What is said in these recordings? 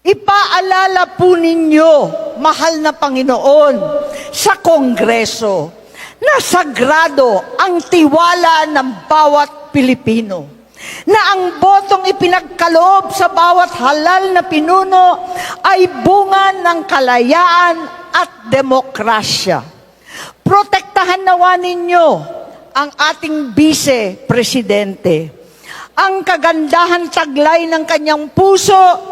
Ipaalala po ninyo, mahal na Panginoon, sa Kongreso na sagrado ang tiwala ng bawat Pilipino. Na ang botong ipinagkaloob sa bawat halal na pinuno ay bunga ng kalayaan at demokrasya. Protektahan nawa ninyo ang ating vice-presidente. Ang kagandahan taglay ng kanyang puso,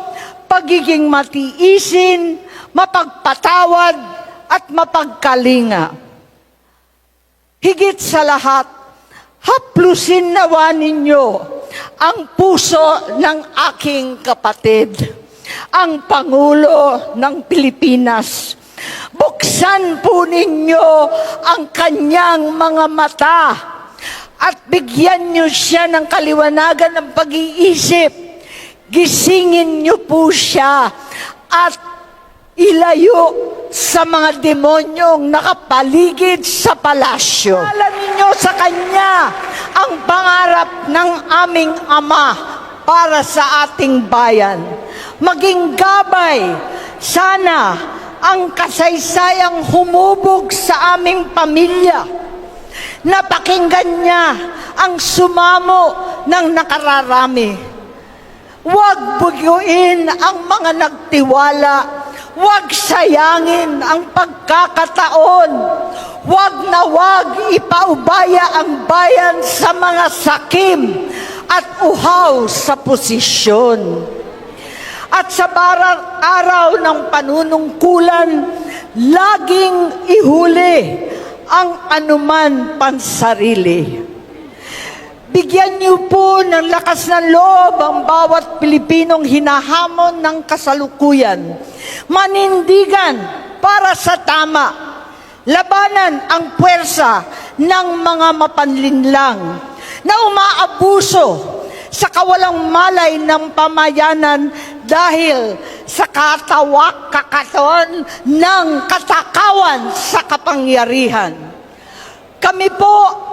pagiging matiisin, mapagpatawad, at mapagkalinga. Higit sa lahat, haplusin nawa ninyo ang puso ng aking kapatid, ang Pangulo ng Pilipinas. Buksan po ninyo ang kanyang mga mata at bigyan niyo siya ng kaliwanagan ng pag-iisip. Gisingin niyo po siya at ilayo sa mga demonyong nakapaligid sa palasyo. Alam ninyo sa Kanya ang pangarap ng aming Ama para sa ating bayan. Maging gabay, sana ang kasaysayang humubog sa aming pamilya. Napakinggan niya ang sumamo ng nakararami. Huwag bugyuin ang mga nagtiwala. Huwag sayangin ang pagkakataon. Huwag na huwag ipaubaya ang bayan sa mga sakim at uhaw sa posisyon. At sa bara- araw ng panunungkulan, laging ihuli ang anuman pansarili. Bigyan niyo po ng lakas ng loob ang bawat Pilipinong hinahamon ng kasalukuyan. Manindigan para sa tama. Labanan ang puwersa ng mga mapanlinlang na umaabuso sa kawalang malay ng pamayanan dahil sa katawak kakaton ng katakawan sa kapangyarihan. Kami po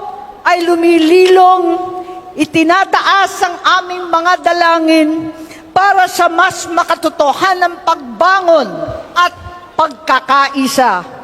ay lumililong, itinataas ang aming mga dalangin para sa mas makatotohanang pagbangon at pagkakaisa